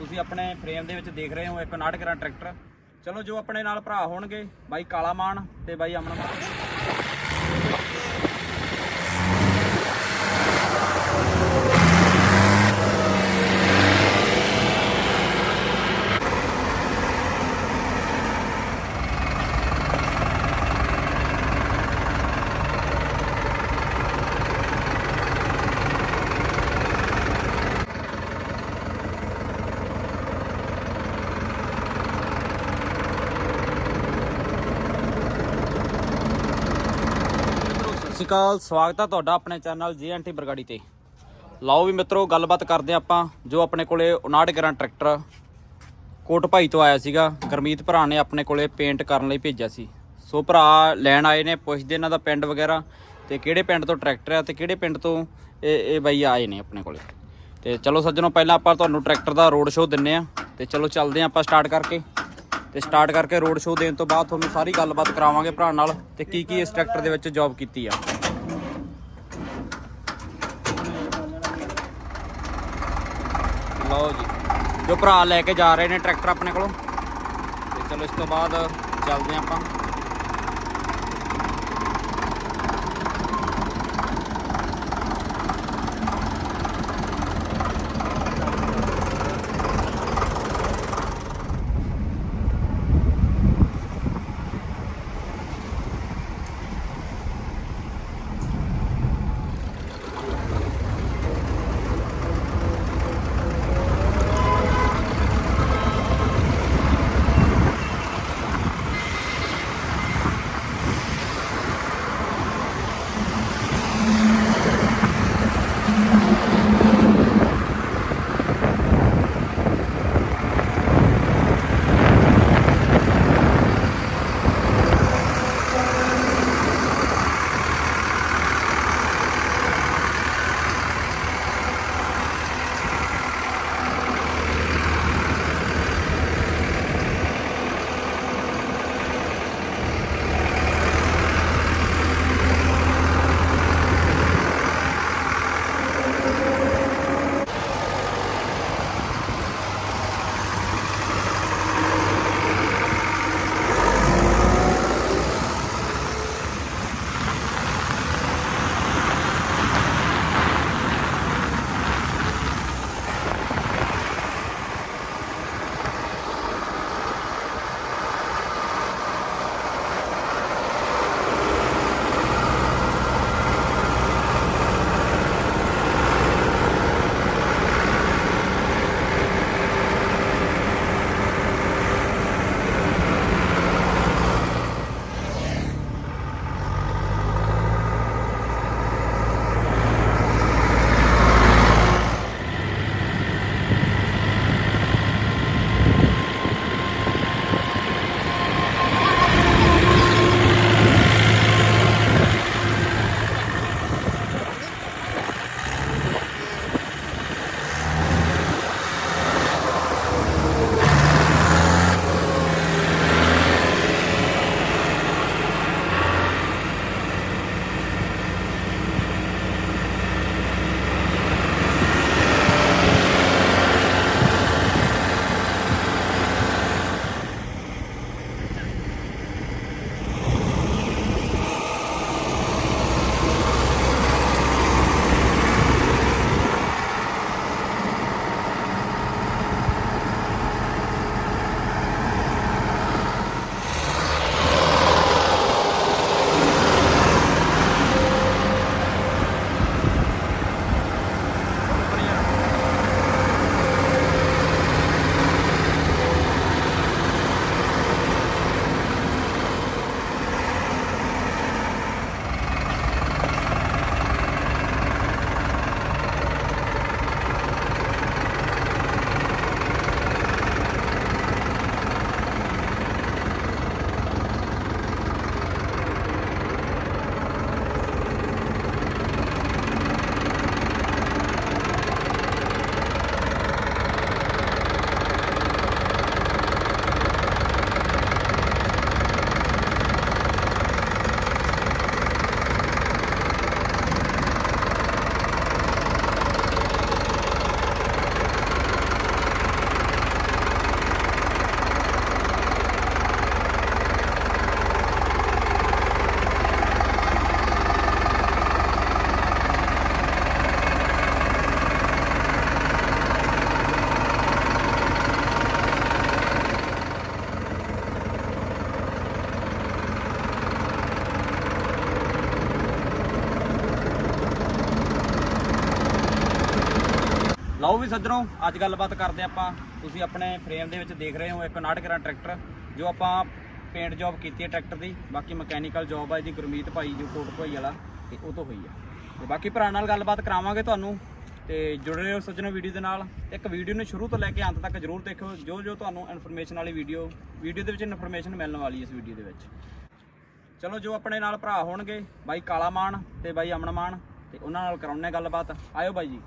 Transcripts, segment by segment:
ਤੁਸੀਂ ਆਪਣੇ ਫਰੇਮ ਦੇ ਵਿੱਚ ਦੇਖ ਰਹੇ ਹੋ ਇੱਕ 59 ਗਰਾਂ ਟਰੈਕਟਰ। ਚਲੋ ਜੋ ਆਪਣੇ ਨਾਲ ਭਰਾ ਹੋਣਗੇ, ਬਾਈ ਕਾਲਾ ਮਾਨ ਤੇ ਬਾਈ ਅਮਨ ਮਾਨ। ਅਕਾਲ, ਸਵਾਗਤ ਆ ਤੁਹਾਡਾ ਆਪਣੇ ਚੈਨਲ ਜੀਐਨਟੀ ਬਰਗਾੜੀ ਤੇ। ਲਓ ਵੀ ਮਿੱਤਰੋ, ਗੱਲਬਾਤ ਕਰਦੇ ਹਾਂ ਆਪਾਂ, ਜੋ ਆਪਣੇ ਕੋਲੇ 59 ਗਰਾਂ ਟਰੈਕਟਰ ਕੋਟ ਭਾਈ ਤੋਂ ਆਇਆ ਸੀਗਾ। ਗਰਮੀਤ ਭਰਾ ਨੇ ਆਪਣੇ ਕੋਲੇ ਪੇਂਟ ਕਰਨ ਲਈ ਭੇਜਿਆ ਸੀ। ਸੋ ਭਰਾ ਲੈਣ ਆਏ ਨੇ, ਪੁੱਛਦੇ ਇਹਨਾਂ ਦਾ ਪਿੰਡ ਵਗੈਰਾ, ਤੇ ਕਿਹੜੇ ਪਿੰਡ ਤੋਂ ਟਰੈਕਟਰ ਆ ਤੇ ਕਿਹੜੇ ਪਿੰਡ ਤੋਂ ਇਹ ਇਹ ਬਾਈ ਆਏ ਨੇ ਆਪਣੇ ਕੋਲੇ। ਤੇ ਚਲੋ ਸੱਜਣੋ, ਪਹਿਲਾਂ ਆਪਾਂ ਤੁਹਾਨੂੰ ਟਰੈਕਟਰ ਦਾ ਰੋਡ ਸ਼ੋਅ ਦਿੰਨੇ ਆ, ਤੇ ਚਲੋ ਚੱਲਦੇ ਆ ਆਪਾਂ ਸਟਾਰਟ ਕਰਕੇ। ਤੇ ਸਟਾਰਟ ਕਰਕੇ ਰੋਡ ਸ਼ੋਅ ਦੇਣ ਤੋਂ ਬਾਅਦ ਤੁਹਾਨੂੰ ਸਾਰੀ ਗੱਲਬਾਤ ਕਰਾਵਾਂਗੇ ਭਰਾ ਨਾਲ, ਤੇ ਕੀ ਕੀ ਇਸ ਟਰੈਕਟਰ ਦੇ ਵਿੱਚ ਜੌਬ ਕੀਤੀ ਆ। ਲਓ ਜੀ। ਜੋ ਭਰਾ ਲੈ ਕੇ ਜਾ ਰਹੇ ਨੇ ਟਰੈਕਟਰ ਆਪਣੇ ਕੋਲੋਂ। ਤੇ ਚਲੋ ਇਸ ਤੋਂ ਬਾਅਦ ਚੱਲਦੇ ਹਾਂ ਆਪਾਂ। ਲਓ ਵੀ ਸੱਜਣੋ, ਅੱਜ ਗੱਲਬਾਤ ਕਰਦੇ ਆਪਾਂ। ਤੁਸੀਂ ਆਪਣੇ ਫਰੇਮ ਦੇ ਵਿੱਚ ਦੇਖ ਰਹੇ ਹੋ ਇੱਕ 59 ਗ੍ਰਾਂ ਟਰੈਕਟਰ ਜੋ ਆਪਾਂ ਪੇਂਟ ਜੌਬ ਕੀਤੀ ਹੈ ਟਰੈਕਟਰ ਦੀ। ਬਾਕੀ ਮਕੈਨੀਕਲ ਜੌਬ ਆ ਜੀ ਗੁਰਮੀਤ ਭਾਈ, ਜੋ ਕੋਟ ਭਾਈ ਵਾਲਾ, ਤੇ ਉਹ ਤੋਂ ਹੋਈ ਆ। ਤੇ ਬਾਕੀ ਭਰਾ ਨਾਲ ਗੱਲਬਾਤ ਕਰਾਵਾਂਗੇ ਤੁਹਾਨੂੰ। ਤੇ ਜੁੜੇ ਰਹੋ ਸੱਜਣੋ ਵੀਡੀਓ ਦੇ ਨਾਲ। ਇੱਕ ਵੀਡੀਓ ਨੂੰ ਸ਼ੁਰੂ ਤੋਂ ਲੈ ਕੇ ਅੰਤ ਤੱਕ ਜਰੂਰ ਦੇਖਿਓ। ਜੋ ਜੋ ਤੁਹਾਨੂੰ ਇਨਫੋਰਮੇਸ਼ਨ ਵਾਲੀ ਵੀਡੀਓ ਵੀਡੀਓ ਦੇ ਵਿੱਚ ਇਨਫੋਰਮੇਸ਼ਨ ਮਿਲਣ ਵਾਲੀ ਇਸ ਵੀਡੀਓ ਦੇ ਵਿੱਚ। ਚਲੋ, ਜੋ ਆਪਣੇ ਨਾਲ ਭਰਾ ਹੋਣਗੇ, ਬਾਈ ਕਾਲਾ ਮਾਨ ਤੇ ਬਾਈ ਅਮਨ ਮਾਨ, ਤੇ ਉਹਨਾਂ ਨਾਲ ਕਰਾਉਣੇ ਗੱਲਬਾਤ। ਆਇਓ ਬਾਈ ਜੀ।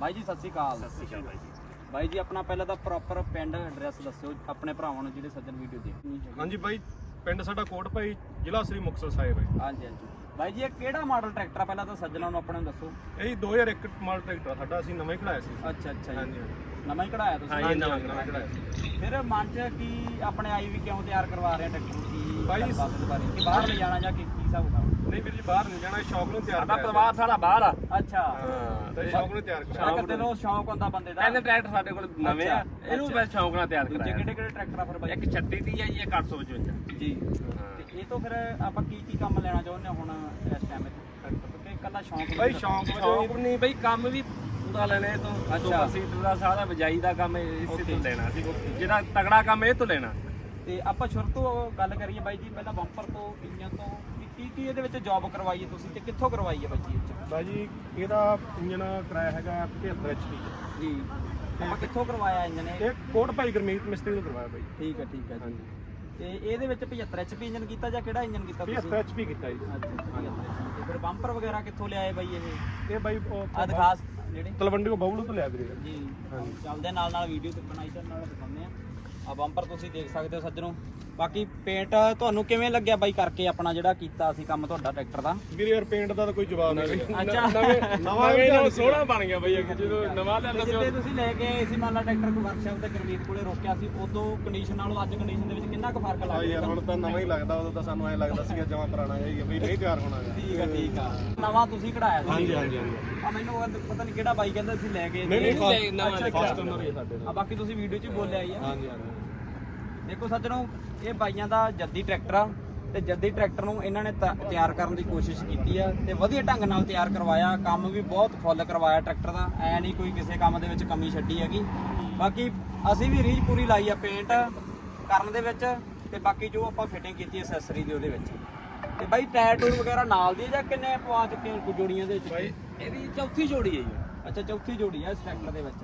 ਬਾਈ ਜੀ ਸਤਿ ਸ਼੍ਰੀ ਅਕਾਲ। ਸਤਿ ਸ਼੍ਰੀ ਅਕਾਲ ਬਾਈ ਜੀ। ਬਾਈ ਜੀ ਆਪਣਾ ਪਹਿਲਾਂ ਤਾਂ ਪ੍ਰੋਪਰ ਪਿੰਡ ਐਡਰੈਸ ਦੱਸਿਓ ਆਪਣੇ ਭਰਾਵਾਂ ਨੂੰ ਜਿਹੜੇ ਸੱਜਣ ਵੀਡੀਓ ਦੇਖਣੀ ਹਾਂਜੀ ਬਾਈ ਪਿੰਡ ਸਾਡਾ ਕੋਟ ਭਾਈ ਜ਼ਿਲ੍ਹਾ ਸ੍ਰੀ ਮੁਕਤਸਰ ਸਾਹਿਬ ਹੈ। ਹਾਂਜੀ ਹਾਂਜੀ। ਬਾਈ ਜੀ ਇਹ ਕਿਹੜਾ ਮਾਡਲ ਟਰੈਕਟਰ ਆ? ਪਹਿਲਾਂ ਤਾਂ ਸੱਜਣਾਂ ਨੂੰ ਆਪਣੇ ਨੂੰ ਦੱਸੋ। ਇਹ 2001 ਮਾਡਲ ਟਰੈਕਟਰ ਆ ਸਾਡਾ ਅਸੀਂ ਨਵਾਂ ਹੀ ਖੜਾਇਆ ਸੀ। ਅੱਛਾ ਅੱਛਾ ਜੀ। ਹਾਂਜੀ ਹਾਂਜੀ। ਨਵਾਂ ਹੀ ਕਢਾਇਆ ਤੁਸੀਂ? ਹਾਂਜੀ ਨਵਾਂ ਨਵਾਂ ਖੜਾਇਆ ਸੀ। ਫਿਰ ਮਨ ਚ ਕੀ ਆਪਣੇ ਆਈ ਵੀ ਕਿਉਂ ਤਿਆਰ ਕਰਵਾ ਰਹੇ ਆ ਟਰੈਕਟਰ ਕੀ ਬਾਈ, ਬਾਰੇ? ਕਿ ਬਾਹਰ ਲੈ ਜਾਣਾ ਜਾਂ ਕੀ ਕੀ ਹਿਸਾਬ ਦਾ ਨਹੀਂ ਵੀਰ ਜੀ ਬਾਹਰ ਨਹੀਂ ਜਾਣਾ ਸ਼ੌਕ ਨੂੰ ਤਿਆਰ ਸਾਡਾ ਕਰਾਇਆ ਪਰਿਵਾਰ ਸਾਰਾ ਬਾਹਰ ਆ। ਅੱਛਾ। ਹਾਂ ਤੇ ਸ਼ੌਕ ਨੂੰ ਤਿਆਰ ਕਰਾਇਆ। ਇੱਕ ਦਿਲੋਂ ਸ਼ੌਂਕ ਹੁੰਦਾ ਬੰਦੇ ਦਾ। ਇਹਨੇ ਟਰੈਕਟਰ ਸਾਡੇ ਕੋਲ ਨਵੇਂ ਆ ਅੱਛਾ, ਇਹਨੂੰ ਅੱਛਾ। ਮੈਂ ਸ਼ੌਂਕ ਨਾਲ ਤਿਆਰ ਦੂਜੇ ਕਰਾਇਆ। ਕਿਹੜੇ ਕਿਹੜੇ ਟਰੈਕਟਰ ਆ ਫਿਰ ਬਾਈ? ਇੱਕ 36 ਦੀ ਆ ਜੀ ਇੱਕ 855 ਜੀ। ਤੇ ਇਹ ਤੋਂ ਫਿਰ ਆਪਾਂ ਕੀ ਕੀ ਕੰਮ ਲੈਣਾ ਚਾਹੁੰਦੇ ਹਾਂ ਹੁਣ ਇਸ ਟਾਈਮ ਟਰੈਕਟਰ ਤੋਂ? ਕਿ ਇਕੱਲਾ ਸ਼ੌਂਕ ਬਾਈ ਸ਼ੌਕ ਸ਼ੌਂਕ ਵਜੋਂ ਨਹੀਂ ਬਈ ਕੰਮ ਵੀ ਪੂਰਾ ਲੈਣਾ ਇਹ ਤੋਂ। ਅੱਛਾ। ਸੁਪਰ ਸੀਟਰ ਦਾ ਸਾਰਾ ਵਜਾਈ ਦਾ ਕੰਮ ਇਸੇ Okay. ਤੋਂ ਲੈਣਾ ਸੀ। ਜਿਹੜਾ ਤਗੜਾ ਕੰਮ ਇਹ ਤੋਂ ਲੈਣਾ। ਤੇ ਆਪਾਂ ਸ਼ੁਰੂ ਤੋਂ ਗੱਲ ਕਰੀਏ ਬਾਈ ਜੀ ਪਹਿਲਾਂ ਬੰਪਰ ਤੋਂ ਇੰਜਨ ਤੋਂ ਕਿ ਇਹਦੇ ਵਿੱਚ ਜੌਬ ਕਰਵਾਈ ਹੈ ਤੁਸੀਂ ਤੇ ਕਿੱਥੋਂ ਕਰਵਾਈ ਹੈ ਬਾਈ ਜੀ ਇਹ 'ਚ? ਬਾਈ ਜੀ ਇਹਦਾ ਇੰਜਨ ਕਿਰਾਇਆ ਹੈਗਾ 75 ਐਚਪੀ ਜੀ। ਆਪਾਂ ਕਿੱਥੋਂ ਕਰਵਾਇਆ ਇੰਜਨ ਇਹ? ਇਹ ਕੋਟ ਭਾਈ ਗੁਰਮੀਤ ਮਿਸਤਰੀ ਤੋਂ ਕਰਵਾਇਆ ਬਾਈ। ਠੀਕ ਹੈ ਠੀਕ ਹੈ ਜੀ। ਹਾਂਜੀ। ਤੇ ਇਹਦੇ ਵਿੱਚ 75 ਐਚਪੀ ਇੰਜਨ ਕੀਤਾ ਜਾਂ ਕਿਹੜਾ ਇੰਜਨ ਕੀਤਾ ਤੁਸੀਂ? 75 ਐਚਪੀ ਕੀਤਾ ਜੀ। ਅੱਛਾ 75 HP। ਤੇ ਫਿਰ ਬੰਪਰ ਵਗੈਰਾ ਕਿੱਥੋਂ ਲਿਆਏ ਬਾਈ ਇਹ? ਇਹ ਬਾਈ ਉਹ ਆ ਦਿਖਾ ਜਿਹੜੇ। ਤਲਵੰਡੀ ਕੋ ਬਬਲੂ ਤੋਂ ਲਿਆ ਵੀਰੇ। ਜੀ। ਚੱਲਦੇ ਨਾਲ ਨਾਲ ਵੀਡੀਓ ਤੇ ਬਣਾਈ ਤੇ ਨਾਲ ਦਿਖਾਉਂਦੇ ਆ। ਆ ਬੰਪਰ ਤੁਸੀਂ ਦੇਖ ਸਕਦੇ ਹੋ ਸੱਜਣੋ। ਬਾਕੀ ਪੇਂਟ ਤੁਹਾਨੂੰ ਕਿਵੇਂ ਲੱਗਿਆ ਬਾਈ ਕਰਕੇ ਆਪਣਾ ਜਿਹੜਾ ਕੀਤਾ ਸੀ ਕੰਮ ਤੁਹਾਡਾ ਟਰੈਕਟਰ ਦਾ? ਵੀਰੇ ਯਾਰ ਪੇਂਟ ਦਾ ਤਾਂ ਕੋਈ ਜਵਾਬ ਨਹੀਂ ਅੱਛਾ। ਨਵਾਂ ਨਵੇਂ ਸੋਹਣਾ ਬਣ ਗਿਆ ਬਈ ਜਦੋਂ ਨਵਾਂ ਲਿਆਂਦਾ ਸੀ ਜਿੱਦੇ ਤੁਸੀਂ ਲੈ ਕੇ ਆਏ ਸੀ ਮੰਨ ਲਾ ਟਰੈਕਟਰ ਕੋ ਵਰਕਸ਼ਾਪ ਤੇ ਗੁਰਮੀਤ ਕੋਲੇ ਰੋਕਿਆ ਸੀ ਉਦੋਂ ਕੰਡੀਸ਼ਨ ਨਾਲੋਂ ਅੱਜ ਕੰਡੀਸ਼ਨ ਦੇ ਵਿੱਚ ਕਿੰਨਾ ਕੁ ਫ਼ਰਕ ਲੱਗ ਯਾਰ ਹੁਣ ਤਾਂ ਨਵਾਂ ਹੀ ਲੱਗਦਾ ਉਦੋਂ ਤਾਂ ਸਾਨੂੰ ਐ ਲੱਗਦਾ ਸੀਗਾ ਜਮਾ ਪੁਰਾਣਾ ਹੀ ਵੀ ਨਹੀਂ ਤਿਆਰ ਹੋਣਾ। ਠੀਕ ਆ ਠੀਕ ਆ। ਨਵਾਂ ਤੁਸੀਂ ਕਢਾਇਆ ਸੀ? ਹਾਂਜੀ ਹਾਂਜੀ ਆ ਮੈਨੂੰ ਪਤਾ ਨਹੀਂ ਕਿਹੜਾ ਬਾਈ ਕਹਿੰਦਾ ਸੀ ਲੈ ਕੇ ਨਹੀਂ ਨਹੀਂ ਨਵਾਂ ਫਸਟ। ਓਨਰ ਹੀ ਸਾਡੇ ਆ ਬਾਕੀ ਤੁਸੀਂ ਵੀਡੀਓ 'ਚ ਬੋਲਿਆ ਹੀ ਆ। ਹਾਂਜੀ ਹਾਂਜੀ। ਦੇਖੋ ਸੱਜਣੋ ਇਹ ਬਾਈਆਂ ਦਾ ਜੱਦੀ ਟਰੈਕਟਰ ਆ ਤੇ ਜੱਦੀ ਟਰੈਕਟਰ ਨੂੰ ਇਹਨਾਂ ਨੇ ਤਿਆਰ ਕਰਨ ਦੀ ਕੋਸ਼ਿਸ਼ ਕੀਤੀ ਆ ਤੇ ਵਧੀਆ ਢੰਗ ਨਾਲ ਤਿਆਰ ਕਰਵਾਇਆ। ਕੰਮ ਵੀ ਬਹੁਤ ਫੁੱਲ ਕਰਵਾਇਆ ਟਰੈਕਟਰ ਦਾ। ਐ ਨਹੀਂ ਕੋਈ ਕਿਸੇ ਕੰਮ ਦੇ ਵਿੱਚ ਕਮੀ ਛੱਡੀ ਹੈਗੀ। ਬਾਕੀ ਅਸੀਂ ਵੀ ਰੀਝ ਪੂਰੀ ਲਾਈ ਆ ਪੇਂਟ ਕਰਨ ਦੇ ਵਿੱਚ ਤੇ ਬਾਕੀ ਜੋ ਆਪਾਂ ਫਿਟਿੰਗ ਕੀਤੀ ਐਸੈਸਰੀ ਦੀ ਉਹਦੇ ਵਿੱਚ। ਤੇ ਬਾਈ ਟਾਇਰ ਟੂਰ ਵਗੈਰਾ ਨਾਲ ਦੀ ਜਾਂ ਕਿੰਨੇ ਪਵਾ ਚੁੱਕੇ ਹੋ? ਜੋੜੀਆਂ ਦੇ ਵਿੱਚ? ਬਾਈ ਇਹਦੀ ਚੌਥੀ ਜੋੜੀ ਹੈ ਜੀ। ਅੱਛਾ ਚੌਥੀ ਜੋੜੀ ਆ ਇਸ ਟਰੈਕਟਰ ਦੇ ਵਿੱਚ।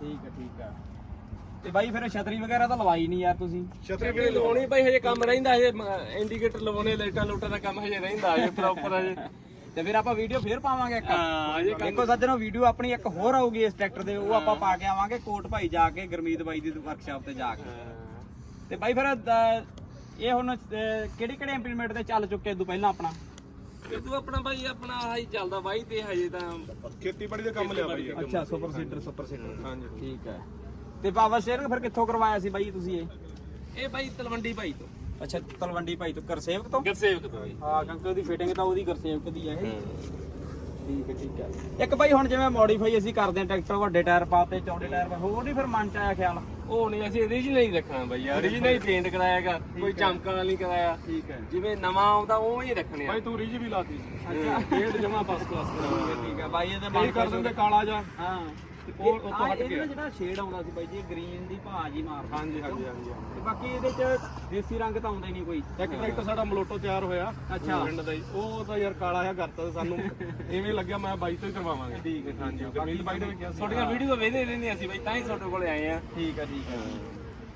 ਠੀਕ ਆ ਠੀਕ ਆ। ਤੇ ਬਾਈ ਫਿਰ ਛਤਰੀ ਵਗੈਰਾ ਤਾਂ ਲਵਾਈ ਨਹੀਂ ਯਾਰ ਤੁਸੀਂ। ਛਤਰੀ ਵੀ ਲਵਾਉਣੀ ਭਾਈ ਹਜੇ ਕੰਮ ਰਹਿੰਦਾ ਹਜੇ ਇੰਡੀਕੇਟਰ ਲਵਾਉਣੇ ਲਾਈਟਾਂ ਲੂਟਾਂ ਦਾ ਕੰਮ ਹਜੇ ਰਹਿੰਦਾ ਹਜੇ ਪ੍ਰੋਪਰ ਹਜੇ। ਤੇ ਫਿਰ ਆਪਾਂ ਵੀਡੀਓ ਫੇਰ ਪਾਵਾਂਗੇ ਇੱਕ। ਹਾਂ ਹਜੇ ਕੰਮ ਦੇਖੋ ਸੱਜਣੋ ਵੀਡੀਓ ਆਪਣੀ ਇੱਕ ਹੋਰ ਆਊਗੀ ਇਸ ਟਰੈਕਟਰ ਦੇ ਉਹ ਆਪਾਂ ਪਾ ਕੇ ਆਵਾਂਗੇ ਕੋਟ ਭਾਈ ਜਾ ਕੇ ਗੁਰਮੀਤ ਬਾਈ ਦੀ ਵਰਕਸ਼ਾਪ ਤੇ ਜਾ ਕੇ। ਤੇ ਬਾਈ ਫਿਰ ਇਹ ਹੁਣ ਕਿਹੜੀ ਕਿਹੜੇ ਇੰਪਲੀਮੈਂਟ ਤੇ ਚੱਲ ਚੁੱਕੇ ਤੋਂ ਪਹਿਲਾਂ ਆਪਣਾ? ਤੂੰ ਆਪਣਾ ਭਾਈ ਆਪਣਾ ਆਹੀ ਚੱਲਦਾ ਵਾਈ ਤੇ ਹਜੇ ਤਾਂ ਖੇਤੀਬਾੜੀ ਦਾ ਕੰਮ ਲਿਆ ਬਾਈ। ਅੱਛਾ ਸੁਪਰ ਸੀਟਰ ਸੁਪਰ ਸੀਟਰ ਹਾਂਜੀ। ਠੀਕ ਹੈ। ਤੇ ਪਾਵਰ ਸ਼ੇਅਰਿੰਗ ਫਿਰ ਕਿੱਥੋਂ ਕਰਵਾਇਆ ਸੀ ਬਾਈ ਤੁਸੀਂ ਇਹ? ਇਹ ਭਾਈ ਤਲਵੰਡੀ ਭਾਈ ਤੋਂ। ਅੱਛਾ ਤਲਵੰਡੀ ਭਾਈ ਤੋਂ ਕਰਸੇਵਕ ਤੋਂ? ਗੁਰਸੇਵਕ ਤੋਂ ਜੀ। ਹਾਂ ਕਿਉਂਕਿ ਉਹਦੀ ਫਿਟਿੰਗ ਤਾਂ ਉਹਦੀ ਕਰਸੇਵਕ ਦੀ ਹੈ। ਠੀਕ ਹੈ ਠੀਕ ਹੈ। ਇੱਕ ਬਾਈ ਹੁਣ ਜਿਵੇਂ ਮੋਡੀਫਾਈ ਅਸੀਂ ਕਰਦੇ ਹਾਂ ਟਰੈਕਟਰ ਵੱਡੇ ਟਾਇਰ ਪਾਤੇ ਚੌੜੇ ਟਾਇਰ ਪਾ ਹੋਰ ਨਹੀਂ ਫਿਰ ਮਨ ਚ ਆਇਆ ਖਿਆਲ? ਉਹ ਨਹੀਂ ਅਸੀਂ ਓਰੀਜਨਲ ਹੀ ਰੱਖਣਾ ਭਾਈ ਓਰੀਜਨਲ ਹੀ। ਪੇਂਟ ਕਰਾਇਆਗਾ ਕੋਈ ਚਮਕਣ ਵਾਲੀ ਨਹੀਂ ਕਰਾਇਆ। ਠੀਕ ਹੈ। ਜਿਵੇਂ ਨਵਾਂ ਆਉਂਦਾ ਉਵੇਂ ਹੀ ਰੱਖਣੇ ਆ। ਬਾਈ ਤੂੰ ਰੀਜ ਵੀ ਲਾਤੀ। ਅੱਛਾ। ਡੇਢ ਜਮਾ ਫਸਟ ਕਲਾਸ ਕਰਾਉਂਦੇ ਠੀਕ ਹੈ ਬਾਈ ਇਹਦੇ ਮਨ ਕਰ ਦਿੰਦੇ ਕਾਲਾ ਜਾ ਹਾਂ। ਉਹ- ਉਹ ਤੋਂ ਹਟ ਇਹਦੇ ਗਿਆ। ਨਾਲ ਜਿਹੜਾ ਸ਼ੇਡ ਆਉਂਦਾ ਸੀ ਬਾਈ ਜੀ ਗ੍ਰੀਨ ਦੀ ਭਾਜ ਹੀ ਮਾਰਦਾ। ਹਾਂਜੀ ਹਾਂਜੀ ਹਾਂਜੀ ਤੇ ਬਾਕੀ ਇਹਦੇ ਚ ਦੇਸੀ ਰੰਗ ਤਾਂ ਆਉਂਦਾ ਹੀ ਨਹੀਂ ਕੋਈ। ਇੱਕ ਟਰੈਕਟਰ ਸਾਡਾ ਮਲੋਟੋ ਤਿਆਰ ਹੋਇਆ ਅੱਛਾ। ਪਿੰਡ ਦਾ ਹੀ। ਉਹ ਤਾਂ ਯਾਰ ਕਾਲਾ ਜਿਹਾ ਕਰਤਾ ਤੇ ਸਾਨੂੰ। ਐਵੇਂ ਲੱਗਿਆ ਮੈਂ ਬਾਈ ਤੋਂ ਹੀ ਕਰਵਾਵਾਂਗੇ। ਠੀਕ ਹੈ ਹਾਂਜੀ। ਗਰਮੀਤ ਬਾਈ ਨੇ ਵੀ ਕਿਹਾ ਸੀ ਤੁਹਾਡੀਆਂ ਵੀਡੀਓ ਵੇਖਦੇ ਰਹਿੰਦੇ ਅਸੀਂ ਭਾਈ ਤਾਂ ਹੀ ਤੁਹਾਡੇ ਕੋਲੇ ਆਏ ਆ। ਠੀਕ ਹੈ ਠੀਕ ਹੈ।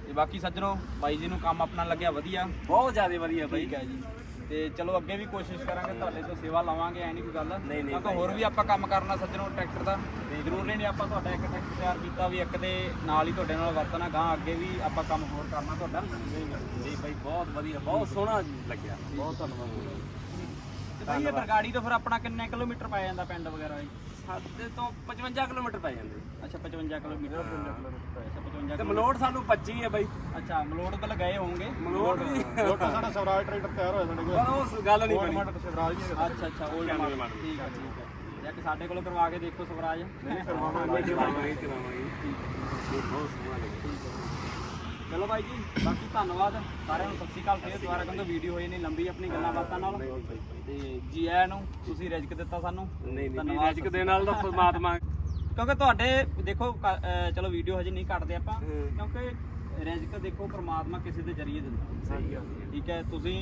ਤੇ ਬਾਕੀ ਸੱਜਣੋ ਬਾਈ ਜੀ ਨੂੰ ਕੰਮ ਆਪਣਾ ਲੱਗਿਆ ਵਧੀਆ। ਬਹੁਤ ਜ਼ਿਆਦਾ ਵਧੀਆ ਭਾਈ ਠੀਕ ਹੈ ਜੀ। ਤੇ ਚਲੋ ਅੱਗੇ ਵੀ ਕੋਸ਼ਿਸ਼ ਕਰਾਂਗੇ ਤੁਹਾਡੇ ਤੋਂ ਸੇਵਾ ਲਵਾਂਗੇ ਐ ਨਹੀਂ ਕੋਈ ਗੱਲ। ਨਹੀਂ, ਨਹੀਂ ਕਿਉਂਕਿ ਹੋਰ ਵੀ ਆਪਾਂ ਕੰਮ ਕਰਨਾ ਸੱਜਣੋ ਟਰੈਕਟਰ ਦਾ। ਜ਼ਰੂਰੀ ਨਹੀਂ ਆਪਾਂ ਤੁਹਾਡਾ ਇੱਕ ਟਰੈਕਟਰ ਤਿਆਰ ਕੀਤਾ ਵੀ ਇੱਕ ਦੇ ਨਾਲ ਹੀ ਤੁਹਾਡੇ ਨਾਲ ਵਰਤਣਾ ਗਾਂ ਅੱਗੇ ਵੀ ਆਪਾਂ ਕੰਮ ਹੋਰ ਕਰਨਾ ਤੁਹਾਡਾ। ਜੀ ਭਾਈ ਬਹੁਤ ਵਧੀਆ ਬਹੁਤ ਸੋਹਣਾ ਲੱਗਿਆ। ਬਹੁਤ ਧੰਨਵਾਦ। ਤੇ ਭਾਈ ਇਹ ਬਰਗਾੜੀ ਤੋਂ ਫਿਰ ਆਪਣਾ ਕਿੰਨੇ ਕਿਲੋਮੀਟਰ ਪੈ ਜਾਂਦਾ ਪਿੰਡ ਵਗੈਰਾ ਜੀ ਸਾਡੇ ਤੋਂ 55 ਕਿਲੋਮੀਟਰ ਪੈ ਜਾਂਦੇ। ਅੱਛਾ 55 ਕਿਲੋਮੀਟਰ ਅੱਛਾ 55 ਤੇ ਮਲੋਟ ਸਾਨੂੰ 25 ਹੈ ਬਾਈ। ਅੱਛਾ ਮਲੋੜ ਤੋਂ ਗਏ ਹੋਵੋਗੇ? ਮਲੋਟ ਵੀ ਮਲੋਟੋ ਸਾਡਾ ਸਵਰਾਜ ਟਰੈਕਟਰ ਤਿਆਰ ਹੋਇਆ ਸਾਡੇ ਕੋਲ। ਪਰ ਉਹ ਗੱਲ ਨਹੀਂ ਬਣੀ। ਮਾਡਲ ਸਵਰਾਜ ਹੀ ਹੈਗਾ ਅੱਛਾ ਅੱਛਾ 올ਡ ਇਕਾਨਵੇਂ ਮਾਡਲ। ਠੀਕ ਹੈ ਠੀਕ ਹੈ। ਇੱਕ ਸਾਡੇ ਕੋਲੋਂ ਕਰਵਾ ਕੇ ਦੇਖੋ ਸਵਰਾਜ। ਨਹੀਂ ਕਰਾਵਾਂਗੇ ਕਰਵਾਵਾਂਗੇ। ਕਰਾਵਾਂਗੇ ਬਹੁਤ ਸੋਹਣਾ ਲੱਗਿਆ। ਚਲੋ ਬਾਈ ਜੀ ਬਾਕੀ ਧੰਨਵਾਦ। ਸਾਰਿਆਂ ਨੂੰ ਸਤਿ ਸ਼੍ਰੀ ਅਕਾਲ ਫੇਰ ਦੁਬਾਰਾ ਕਹਿੰਦਾ ਵੀਡੀਓ ਹੋਈ ਨਹੀਂ ਲੰਬੀ ਆਪਣੀ ਗੱਲਾਂ ਬਾਤਾਂ ਨਾਲ। ਤੇ ਜੀ ਆਇਆਂ ਨੂੰ ਤੁਸੀਂ ਰਿਜ਼ਕ ਦਿੱਤਾ ਸਾਨੂੰ। ਨਹੀਂ ਨਹੀਂ ਰਾਜਕ ਦੇ ਨਾਲ ਦਾ ਪਰਮਾਤਮਾ। ਕਿਉਂਕਿ ਤੁਹਾਡੇ ਦੇਖੋ ਚਲੋ ਵੀਡੀਓ ਹਜੇ ਨਹੀਂ ਕੱਟਦੇ ਆਪਾਂ। ਕਿਉਂਕਿ ਰਿਜ਼ਕ ਦੇਖੋ ਪ੍ਰਮਾਤਮਾ ਕਿਸੇ ਦੇ ਜ਼ਰੀਏ ਦਿੰਦਾ। ਸਹੀ ਗੱਲ ਠੀਕ ਹੈ ਤੁਸੀਂ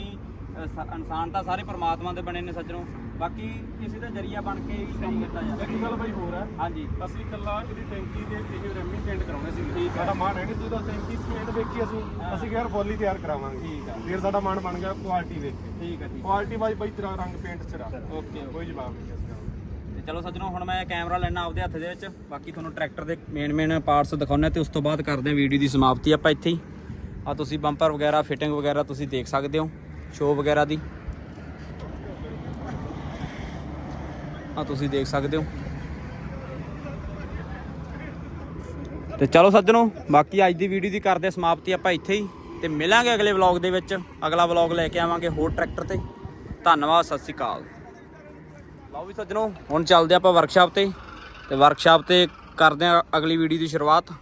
ਇਨਸਾਨ ਤਾਂ ਸਾਰੇ ਪ੍ਰਮਾਤਮਾ ਦੇ ਬਣੇ ਨੇ ਸੱਜਣੋ। ਬਾਕੀ ਕਿਸੇ ਦਾ ਜ਼ਰੀਆ ਬਣ ਕੇ ਹੀ ਕੰਮ ਕੀਤਾ ਜਾਂਦਾ ਇੱਕ ਗੱਲ ਬਾਈ ਹੋਰ ਹੈ। ਹਾਂਜੀ। ਅਸੀਂ ਕੱਲਾ ਇਹਦੀ ਟੈਂਕੀ ਦੇ ਇਹ ਰੈਮੀ ਪੇਂਟ ਕਰਾਉਣੇ ਸੀ। ਸਾਡਾ ਮਾਨ ਹੈ ਨਹੀਂ ਜਿਹਦਾ ਟੈਂਕੀ ਪੇਂਟ ਵੇਖੀ ਅਸੀਂ ਅਸੀਂ ਕਿਹਾ ਬੋਲੀ ਤਿਆਰ ਕਰਾਵਾਂਗੇ। ਠੀਕ ਆ। ਫਿਰ ਸਾਡਾ ਮਨ ਬਣ ਗਿਆ ਕੁਆਲਿਟੀ ਵੇਖ ਕੇ। ਠੀਕ ਹੈ ਠੀਕ ਕੁਆਲਿਟੀ ਵਾਈਜ਼ ਬਾਈ ਤੇਰਾ ਰੰਗ ਪੇਂਟ ਚੜਾ ਓਕੇ ਕੋਈ ਜਵਾਬ ਨਹੀਂ ਇਸ ਗੱਲ। ਤੇ ਚਲੋ ਸੱਜਣੋ ਹੁਣ ਮੈਂ ਕੈਮਰਾ ਲੈਣਾ ਆਪਦੇ ਹੱਥ ਦੇ ਵਿੱਚ। ਬਾਕੀ ਤੁਹਾਨੂੰ ਟਰੈਕਟਰ ਦੇ ਮੇਨ ਮੇਨ ਪਾਰਟਸ ਦਿਖਾਉਣੇ ਤੇ ਉਸ ਤੋਂ ਬਾਅਦ ਕਰਦੇ ਹਾਂ ਵੀਡੀਓ ਦੀ ਸਮਾਪਤੀ। ਆਪਾਂ ਇੱਥੇ ਹੀ। ਆ ਤੁਸੀਂ ਬੰਪਰ ਵਗੈਰਾ ਫਿਟਿੰਗ ਵਗੈਰਾ ਤੁਸੀਂ ਦੇਖ ਸਕਦੇ ਹੋ। ਸ਼ੋ ਵਗੈਰਾ ਦੀ। ਆ ਤੁਸੀਂ ਦੇਖ ਸਕਦੇ ਹੋ। ਤੇ ਚਲੋ ਸੱਜਣੋ, ਬਾਕੀ ਅੱਜ ਦੀ ਵੀਡੀਓ ਦੀ ਕਰਦੇ ਹਾਂ ਸਮਾਪਤੀ, ਆਪਾਂ ਇੱਥੇ ਹੀ। ਤੇ ਮਿਲਾਂਗੇ ਅਗਲੇ ਵਲੌਗ ਦੇ ਵਿੱਚ। ਅਗਲਾ ਵਲੌਗ ਲੈ ਕੇ ਆਵਾਂਗੇ ਹੋਰ ਟਰੈਕਟਰ ਤੇ। ਧੰਨਵਾਦ, ਸਤਿ ਸ਼੍ਰੀ ਅਕਾਲ। ਲਓ ਵੀ ਸੱਜਣੋ, ਹੁਣ ਚੱਲਦੇ ਆਪਾਂ ਵਰਕਸ਼ਾਪ ਤੇ। ਤੇ ਵਰਕਸ਼ਾਪ ਤੇ ਕਰਦੇ ਆ ਅਗਲੀ ਵੀਡੀਓ ਦੀ ਸ਼ੁਰੂਆਤ।